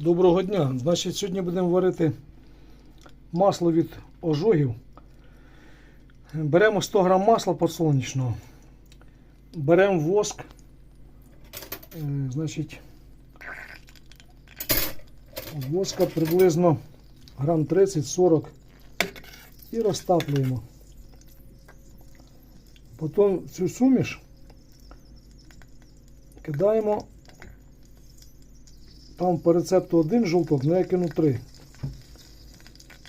Доброго дня. Значить, сьогодні будемо варити масло від ожогів. Беремо 100 грам масла подсолнечного. Беремо воск. Е, Значить, воска приблизно грам 30-40 і розтаплюємо. Потім цю суміш кидаємо там по рецепту один жовток, але я кину три.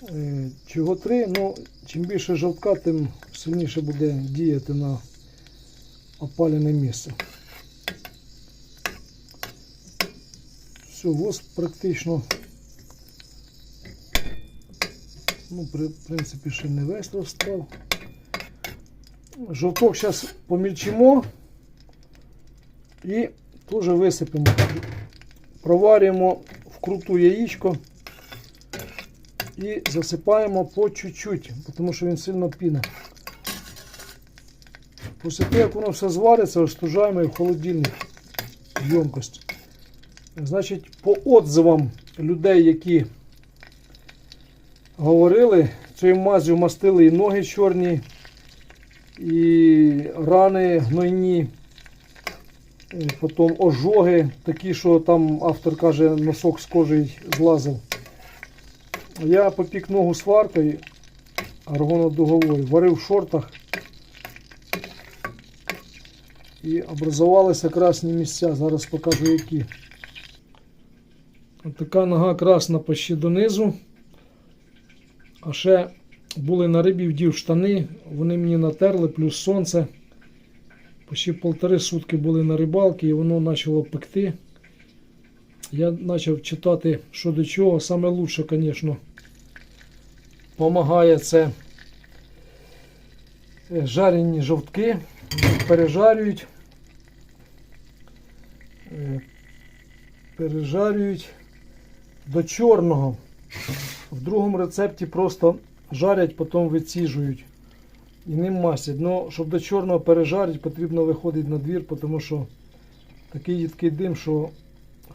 Е, Чого три? Ну, чим більше жовтка, тим сильніше буде діяти на опалене місце. Все, воск практично. Ну, в принципі, ще не весь розстав. Жовток зараз помільчимо і теж висипемо. Проварюємо вкруту яєчко і засипаємо по чуть-чуть, тому що він сильно піне. Після того, як воно все звариться, остужаємо і в холодильник в ємкость. Значить, по отзивам людей, які говорили, цією мазю мастили і ноги чорні, і рани гнойні. Потім ожоги, такі, що там автор каже, носок з кожи злазив. Я попік ногу сваркою аргонодуговою, варив в шортах і образувалися красні місця. Зараз покажу які. Така нога красна почти донизу. А ще були на рибі вдів штани, вони мені натерли, плюс сонце. Почти полтори сутки були на рибалці і воно почало пекти. Я почав читати, що до чого. Саме лучше, звісно, допомагає це е, жарені жовтки, пережарюють. Е, Пережарюють до чорного. В другому рецепті просто жарять, потім виціжують. І ним масять. Ну, щоб до чорного пережарити, потрібно виходити на двір, тому що такий їдкий дим, що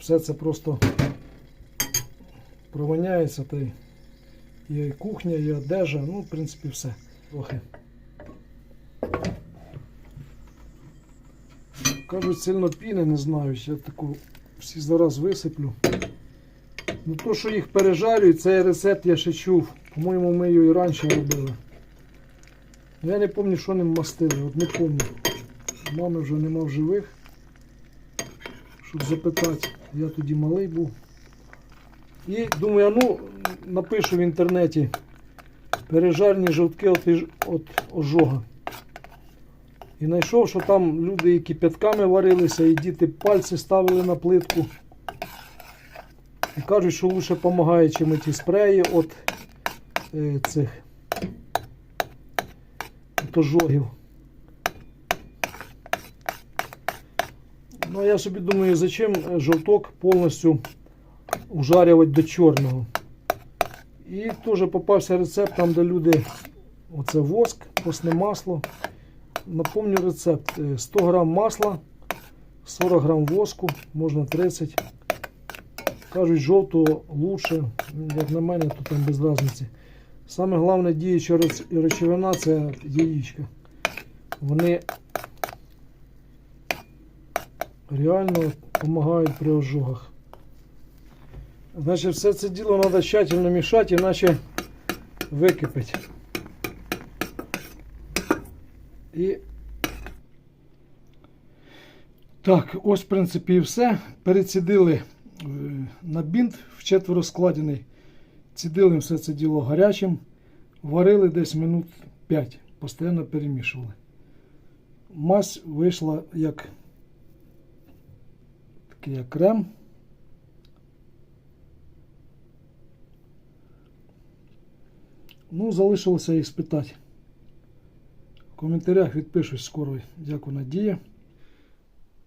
все це просто провоняється. Та і кухня, і одежа, ну, в принципі, все. Трохи. Кажуть, сильно піни, не знаю, я таку всі зараз висиплю. Ну, то, що їх пережарюють, цей рецепт я ще чув. По-моєму, ми його і раніше робили. Я не пам'ятаю, що ним мастили, от не пам'ятаю. Мами вже нема в живих. Щоб запитати, я тоді малий був. І думаю, ну напишу в інтернеті пережарні жовтки от, от ожога. І знайшов, що там люди і кипятками варилися, і діти пальці ставили на плитку. І кажуть, що лучше допомагає, чим ті спреї от е, цих от ожогів. Ну, а я собі думаю, зачем е, жовток повністю ужарювати до чорного. І теж попався рецепт, там де люди, оце воск, посне масло. Напомню рецепт: Е, 100 грам масла, 40 грам воску, можна 30. Кажуть, жовтого лучше, як на мене, то там без різниці. Саме головне діюча речовина це яєчка. Вони реально допомагають при ожогах. Значить, все це діло треба тщательно мішати, іначе википить. І так, ось в принципі і все. Перецідили е, на бінт в четверо складений. Цідили все це діло гарячим, варили десь минут 5, постійно перемішували. Мазь вийшла як такий як крем. Ну, залишилося їх спитати. В коментарях відпишусь скоро, як вона діє.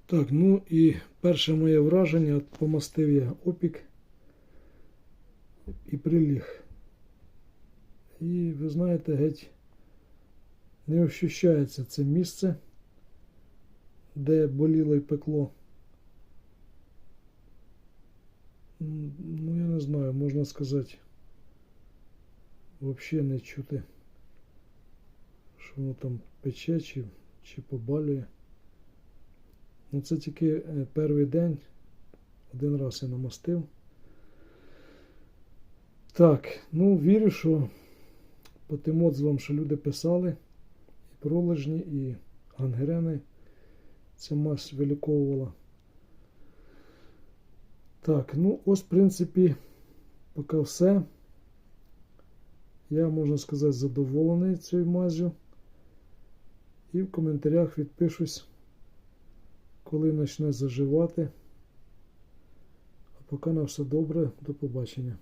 Так, ну і перше моє враження, помастив я опік і приліг. І ви знаєте, геть не ощущається це місце, де боліло і пекло. ну я не знаю, можна сказати, взагалі не чути, що воно там пече чи, чи побалює. Ну це тільки е, перший день. Один раз я намастив. Так, ну вірю, що по тим отзивам, що люди писали, і пролежні, і гангрени ця мазь виліковувала. Так, ну ось, в принципі, поки все. Я, можна сказати, задоволений цією мазю. І в коментарях відпишусь, коли почне заживати. А поки на все добре, до побачення.